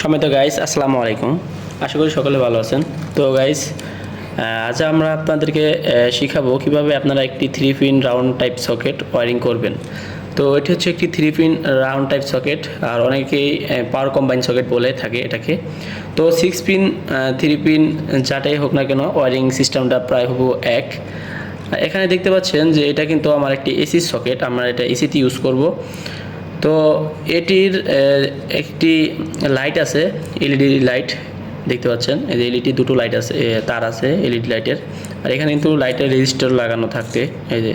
সমেত গাইস আসসালামু আলাইকুম। আশা করি সকলে ভালো আছেন। তো গাইস আজ আমরা আপনাদেরকে শিখাবো কীভাবে আপনারা একটি three pin round type socket wiring করবেন। তো এটি হচ্ছে একটি three pin round type socket আর অনেকেই পাওয়ার কম্বাইন সকেট বলে থাকে এটাকে। তো সিক্স পিন থ্রি পিন যাটাই হোক না কেন ওয়ারিং সিস্টেমটা প্রায় হবু এক। এখানে দেখতে পাচ্ছেন যে এটা কিন্তু আমার একটি এসি সকেট আমরা এটা এসিতে ইউজ করব। তো এটির একটি লাইট আছে এলইডি লাইট দেখতে পাচ্ছেন? এই যে এলইডি দুটো লাইট আছে তার আছে এলইডি লাইটের আর এখানে কিন্তু লাইটের রেজিস্টার লাগানো থাকতে, এই যে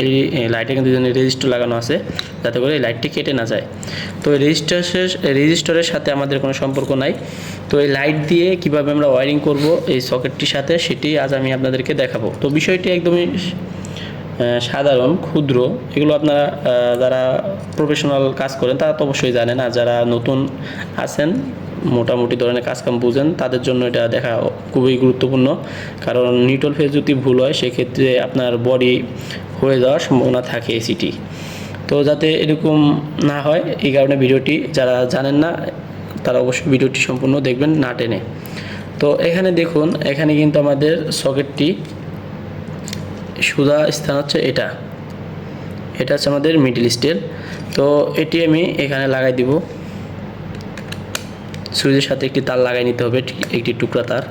এলইডি লাইটে কিন্তু রেজিস্টার লাগানো আছে, যাতে করে এই লাইটটি কেটে না যায়। তো এই রেজিস্টারের রেজিস্টারের সাথে আমাদের কোনো সম্পর্ক নাই। তো এই লাইট দিয়ে কীভাবে আমরা ওয়ারিং করব এই সকেটটির সাথে, সেটি আজ আমি আপনাদেরকে দেখাবো। তো বিষয়টি একদমই সাধারণ, ক্ষুদ্র, এগুলো আপনারা যারা প্রফেশনাল কাজ করেন, তারা তো অবশ্যই জানেন আর যারা নতুন আছেন, মোটামুটি ধরনের কাজকাম বুঝেন, তাদের জন্য এটা দেখা খুবই গুরুত্বপূর্ণ। কারণ নিউট্রাল ফেজ যদি ভুল হয়, সেক্ষেত্রে আপনার বডি হয়ে যাওয়ার সম্ভাবনা থাকে এসিটি তো যাতে এরকম না হয়, এই কারণে ভিডিওটি, যারা জানেন না, তারা অবশ্যই ভিডিওটি সম্পূর্ণ দেখবেন না টেনে। তো এখানে দেখুন, এখানে কিন্তু আমাদের সকেটটি সোজা স্থান হচ্ছে এটা। এটা হচ্ছে আমাদের মিডিল স্টেল তো এটি আমি এখানে লাগাই দিব। সুইচের সাথে একটি তার লাগাই নিতে হবে একটি টুকরা তার।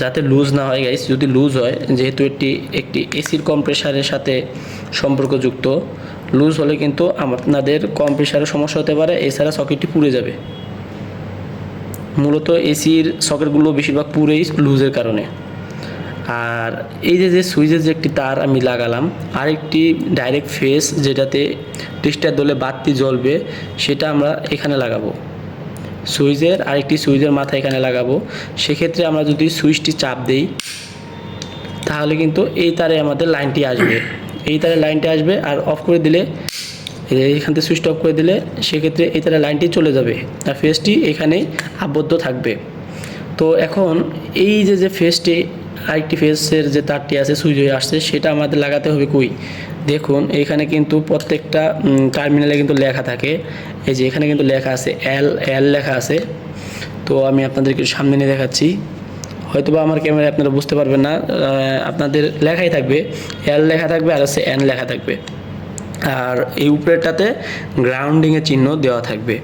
যাতে লুজ না হয় গাইস যদি লুজ হয়, যেহেতু এটি একটি এসির কম্প্রেসারের সাথে সম্পর্কযুক্ত, লুজ হলে কিন্তু আপনাদের কম্প্রেসারের সমস্যা হতে পারে, এছাড়া সকেটটি পুড়ে যাবে। মূলত এসির সকেটগুলো বেশিরভাগ পুরেই লুজের কারণে। আর এই যে যে সুইচের যে একটি তার আমি লাগালাম, আরেকটি ডাইরেক্ট ফেস যেটাতে টেস্টার দলে বাতি জ্বলবে, সেটা আমরা এখানে লাগাবো। সুইচের আরেকটি সুইচের মাথা এখানে লাগাবো। সেক্ষেত্রে আমরা যদি সুইচটি চাপ দেই, তাহলে কিন্তু এই তারে আমাদের লাইনটি আসবে। এই তারে লাইনটি আসবে আর অফ করে দিলে এখান থেকে সুইচটা অফ করে দিলে সেক্ষেত্রে এই তারে লাইনটি চলে যাবে আর ফেসটি এখানেই আবদ্ধ থাকবে। তো এখন এই যে যে ফেসটি আরেকটি ফেসের যে তারটি আছে সুইচ হয়ে আসছে, সেটা আমাদের লাগাতে হবে কই? দেখুন, এখানে কিন্তু প্রত্যেকটা টার্মিনালে কিন্তু লেখা থাকে। এই যে এখানে কিন্তু লেখা আছে এল এল লেখা আছে। তো আমি আপনাদেরকে সামনে নিয়ে দেখাচ্ছি। হয়তো বা আমার ক্যামেরায় আপনারা বুঝতে পারবেন না আপনাদের লেখাই থাকবে। এল লেখা থাকবে আর হচ্ছে এন লেখা থাকবে। আর এই উপরেরটাতে গ্রাউন্ডিংয়ের চিহ্ন দেওয়া থাকবে।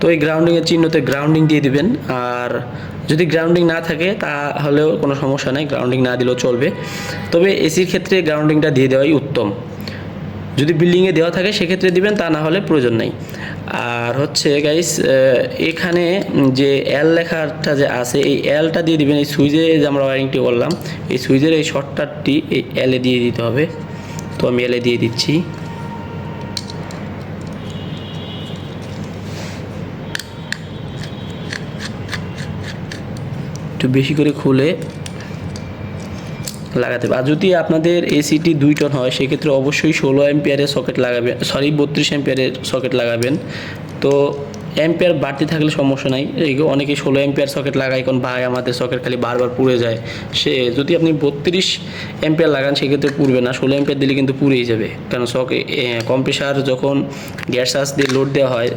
তো এই গ্রাউন্ডিংয়ের চিহ্নতে গ্রাউন্ডিং দিয়ে দিবেন। আর যদি গ্রাউন্ডিং না থাকে, তাহলেও কোনো সমস্যা নেই গ্রাউন্ডিং না দিলেও চলবে। তবে এসির ক্ষেত্রে গ্রাউন্ডিংটা দিয়ে দেওয়াই উত্তম। যদি বিল্ডিংয়ে দেওয়া থাকে, সেক্ষেত্রে দিবেন, তা না হলে প্রয়োজন নেই। আর হচ্ছে গাইস এখানে যে এল লেখাটা যে আছে, এই এলটা দিয়ে দিবেন, এই সুইচে যে আমরা ওয়ারিংটি করলাম, এই সুইচের এই শর্টকাটটি এই এলে দিয়ে দিতে হবে। তো আমি এলে দিয়ে দিচ্ছি। একটু বেশি করে খুলে লাগাতে হবে। আর যদি আপনাদের এসিটি দুই টন হয়, সেক্ষেত্রে অবশ্যই ষোলো অ্যাম্পিয়ারের সকেট লাগাবেন সরি বত্রিশ অ্যাম্পিয়ারের সকেট লাগাবেন। তো অ্যাম্পিয়ার বাড়তি থাকলে সমস্যা নাই। এই অনেকে ষোলো অ্যাম্পিয়ার সকেট লাগায় কোন ভাই আমাদের সকেট খালি বারবার পুড়ে যায়। সে, যদি আপনি বত্রিশ অ্যাম্পিয়ার লাগান, সেক্ষেত্রে পুড়বে না। ষোলো অ্যাম্পিয়ার দিলে কিন্তু পুড়েই যাবে। কারণ সকে কম্প্রেসার যখন গ্যাস চার্জ দিয়ে লোড দেওয়া হয়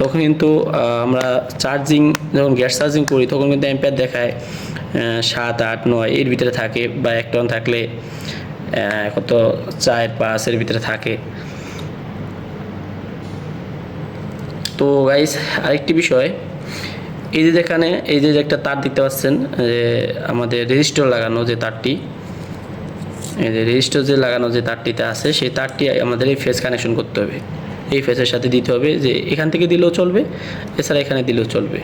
তখন কিন্তু আমরা চার্জিং যখন গ্যাস চার্জিং করি, তখন কিন্তু অ্যাম্পিয়ার দেখায় সাত, আট, নয়, এর ভিতরে থাকে বা এক টন থাকলে কত চার, পাঁচ এর ভিতরে থাকে। তো গাইস আরেকটি বিষয়, এই যে যেখানে, এই যে একটা তার দেখতে পাচ্ছেন, যে আমাদের রেজিস্টার লাগানো যে তারটি, এই যে রেজিস্টার যে লাগানো যে তারটিতে আছে, সেই তারটি আমাদের এই ফেস কানেকশন করতে হবে। এই ফেসের সাথে দিতে হবে যে এখান থেকে দিলেও চলবে, এছাড়া এখানে দিলেও চলবে।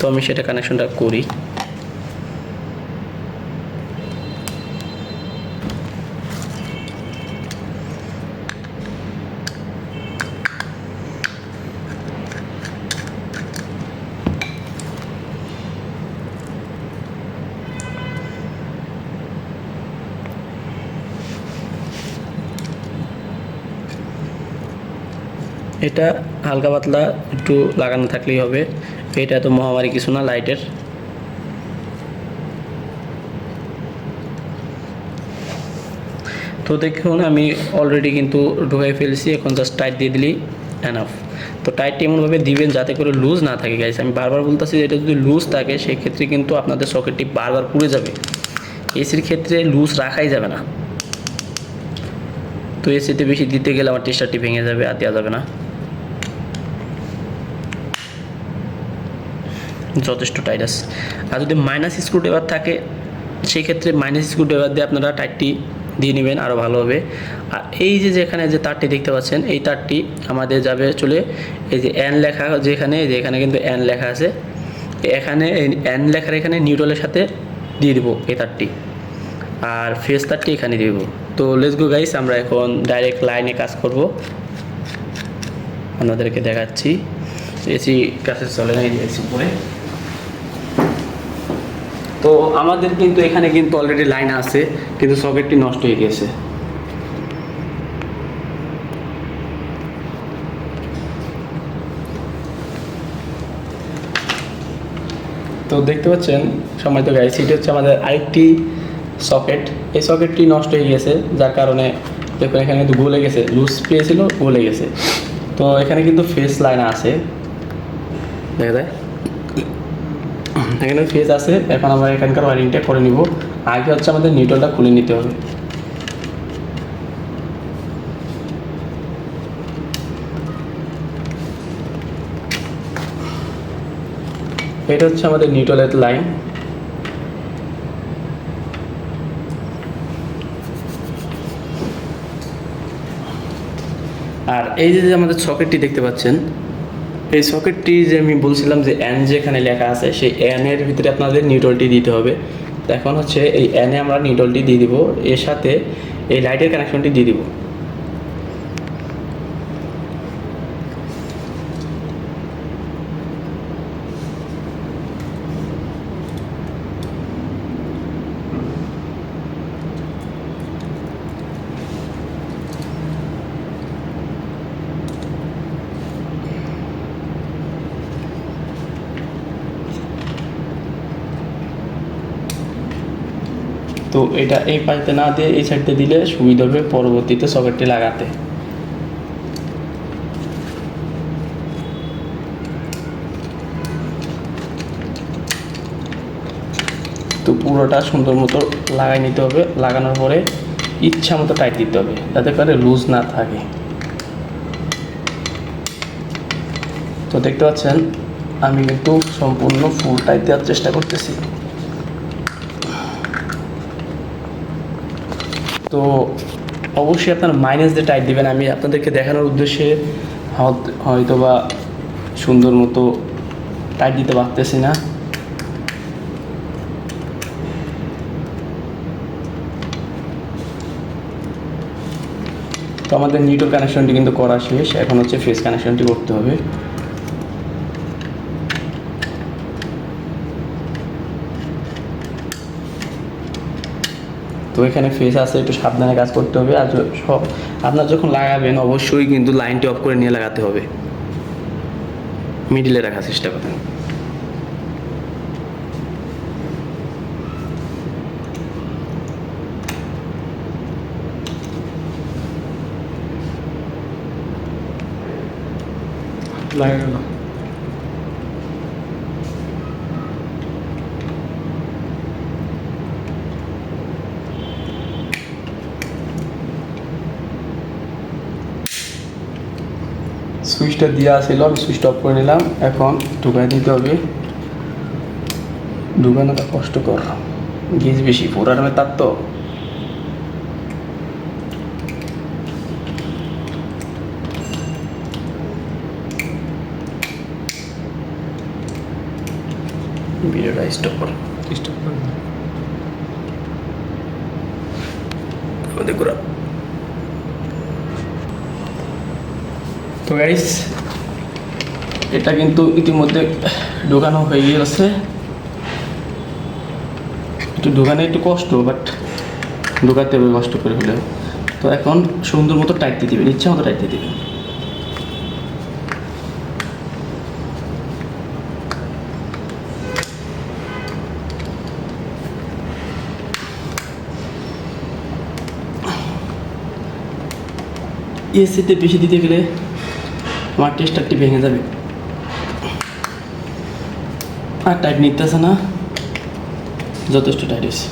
তো আমি সেটা কানেকশনটা করি। এটা হালকা পাতলা একটু লাগানো থাকলেই হবে। এটা তো মহামারী কিছু না, লাইটের। তো দেখুন, আমি অলরেডি কিন্তু ঢুকাই ফেলছি, এখন জাস্ট টাইট দিয়ে দিলেই এনাফ তো টাইটটি এমনভাবে দিবেন যাতে করে লুজ না থাকে গাইস আমি বারবার বলতেছি এটা যদি লুজ থাকে, সেক্ষেত্রে কিন্তু আপনাদের সকেটটি বারবার পুড়ে যাবে। এসির ক্ষেত্রে লুজ রাখাই যাবে না। তো এসিতে বেশি দিতে গেলে আমার টেস্টারটি ভেঙে যাবে, আর দেওয়া যাবে না। যথেষ্ট টাইট আছে আর যদি মাইনাস স্ক্রুড্রাইভার থাকে সেই ক্ষেত্রে মাইনাস স্ক্রুড্রাইভার দিয়ে আপনারা টাইটটি দিয়ে নেবেন আরও ভালো হবে। আর এই যে যেখানে যে তারটি দেখতে পাচ্ছেন, এই তারটি আমাদের যাবে চলে এই যে এন লেখা যেখানে যে এখানে কিন্তু এন লেখা আছে। এখানে এই এন লেখার এখানে নিউট্রালের সাথে দিয়ে দিব এই তারটি। আর ফেস তারটি এখানে দেবো। তো লেটস গো গাইস আমরা এখন ডাইরেক্ট লাইনে কাজ করব। আপনাদেরকে দেখাচ্ছি। এসি কাছে চলে না এসি উপরে। তো আমাদের কিন্তু এখানে কিন্তু অলরেডি লাইন আছে, কিন্তু সকেটটি নষ্ট হয়ে গেছে। তো দেখতে পাচ্ছেন সময় তো গাইছি এটা হচ্ছে আমাদের আরেকটি সকেট এই সকেটটি নষ্ট হয়ে গেছে, যার কারণে দেখুন, এখানে কিন্তু গলে গেছে লুজ পেয়েছিল, গলে গেছে। তো এখানে কিন্তু ফেস লাইন আছে। দেখা যায়। এখানে ফেস আছে, এখন আমরা এখানকার ওয়ারিংটা করে নিব। আগে হচ্ছে আমাদের নিউট্রালটা খুলে নিতে হবে। এটা হচ্ছে আমাদের নিউট্রালের লাইন আর এই যে আমাদের সকেটটি দেখতে পাচ্ছেন এই সকেটটি যে আমি বলছিলাম যে এন যেখানে লেখা আছে, সেই এন এর ভিতরে আপনাদের নিউটলটি দিতে হবে। এখন হচ্ছে এই এনে আমরা নিউডলটি দিয়ে দিব, এর সাথে এই লাইটের কানেকশনটি দিয়ে দিব। তো এটা এই পাশে না দিয়ে এই সাইডে দিলে সুবিধা হবে পরবর্তীতে সকেটটি লাগাতে। তো পুরোটা সুন্দর মতো লাগাই নিতে হবে। লাগানোর পরে ইচ্ছা মতো টাইট দিতে হবে যাতে করে লুজ না থাকে। তো দেখতে পাচ্ছেন, আমি কিন্তু সম্পূর্ণ ফুল টাইট দেওয়ার চেষ্টা করতেছি। তো অবশ্যই আপনার মাইনাস দিয়ে টাইট দিবেন। আমি আপনাদেরকে দেখানোর উদ্দেশ্যে হয়ত- বা সুন্দর মতো টাইট দিতে পারতেছি না। তো আমাদের নিউট্রাল কানেকশনটি কিন্তু করা শেষ। এখন হচ্ছে ফেস কানেকশনটি করতে হবে। তো এখানে ফেস আছে, একটু সাবধানে কাজ করতে হবে। আর সব আপনার যখন লাগাবেন, অবশ্যই কিন্তু লাইনটি অফ করে নিয়ে লাগাতে হবে। মিডিলে রাখার চেষ্টা করেন লাগা সুইচটা দেওয়া ছিল আমি সুইচটা অফ করে নিলাম। এখন ঢুকাই দিতে হবে। ঢুকানোটা কষ্টকর। গেজ বেশি পুরানো তার তো। ভিডিওটা স্টপ করো। আমাদের ঘোরা। তো গাইস এটা কিন্তু ইতিমধ্যে ঢোকানো হয়ে গিয়েছে। একটু ঢোকানো একটু কষ্ট বাট ঢোকাতে হবে কষ্ট করে হলেও তো এখন সুন্দর মতো টাইট দিয়ে দিবেন, ইচ্ছা মতো টাইট দিয়ে দিবেন। এসিতে বেশি দিতে গেলে আমার টেস্টারটি ভেঙে যাবে। আর টাইট নিতেছে না, যথেষ্ট টাইট হয়েছে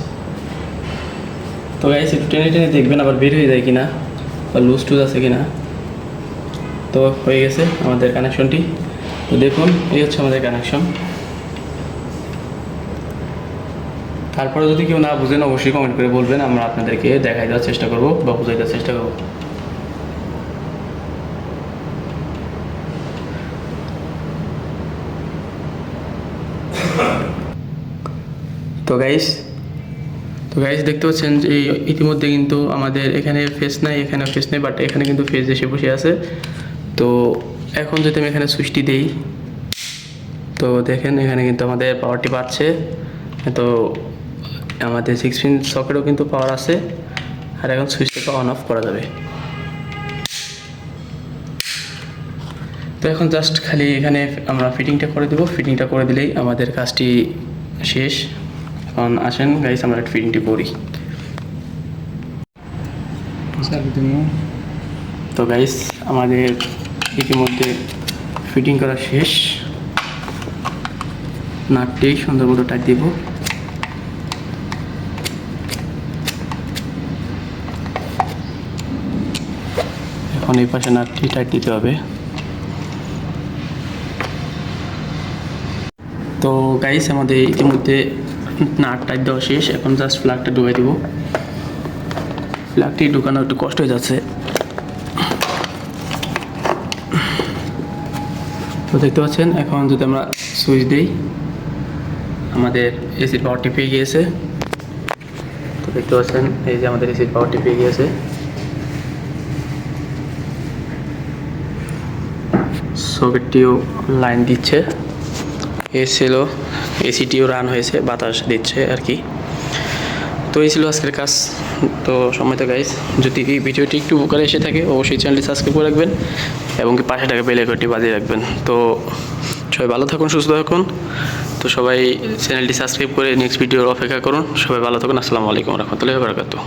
তো গাইস একটু টেনে টেনে দেখবেন আবার বের হয়ে যায় কিনা বা লুজ টুজ আছে কিনা। তো হয়ে গেছে আমাদের কানেকশনটি তো দেখুন, এই হচ্ছে আমাদের কানেকশন তারপরে যদি কেউ না বুঝেন, অবশ্যই কমেন্ট করে বলবেন, আমরা আপনাদেরকে দেখাই দেওয়ার চেষ্টা করব বা বুঝাই দেওয়ার চেষ্টা করব। তো গাইস তো গাইস দেখতে পাচ্ছেন যে ইতিমধ্যে কিন্তু আমাদের এখানে ফেস নাই এখানে ফেস নেই বাট এখানে কিন্তু ফেস এসে বসে আছে। তো এখন যদি আমি এখানে সুইচটি দেই, তো দেখেন এখানে কিন্তু আমাদের পাওয়ারটি বাড়ছে। তো আমাদের সিক্স পিন সকেটও কিন্তু পাওয়ার আছে, আর এখন সুইচটাকে অন অফ করা যাবে। তো এখন জাস্ট খালি এখানে আমরা ফিটিংটা করে দেবো। ফিটিংটা করে দিলেই আমাদের কাজটি শেষ। এখন আসেন গাইস আমরা ফিটিংটি করি। তো গাইস আমাদের ইতিমধ্যে ফিটিং করা শেষ। নাটটি সুন্দর মতো টাইট দিব। এখন এই পাশে নাটটি টাইট দিতে হবে। তো গাইস আমাদের ইতিমধ্যে নাট টাইট দেওয়া শেষ, এখন জাস্ট ফ্ল্যাগটা ঢুকাই দিব। ফ্ল্যাগটি ঢুকানো একটু কষ্ট হয়ে যাচ্ছে। তো দেখতে পাচ্ছেন, এখন যদি আমরা সুইচ দিই, আমাদের এসির পাওয়ারটি পেয়ে গিয়েছে। তো দেখতে পাচ্ছেন, এই যে আমাদের এসির পাওয়ারটি পেয়ে গিয়েছে। সকেটটিও লাইন দিচ্ছে। এসিলও এসিটিও রান হয়েছে, বাতাস দিচ্ছে আর কি। তো এই ছিল আজকের কাজ তো সময় তো গাইজ যদি এই ভিডিওটি একটু উপকারে এসে থাকে, অবশ্যই চ্যানেলটি সাবস্ক্রাইব করে রাখবেন এবং কি পাশে টাকা বেল আইকনটি বাজিয়ে রাখবেন। তো সবাই ভালো থাকুন, সুস্থ থাকুন। তো সবাই চ্যানেলটি সাবস্ক্রাইব করে নেক্সট ভিডিওর অপেক্ষা করুন। সবাই ভালো থাকুন, আসসালামু আলাইকুম রহমতুল্লাহ বারকাতু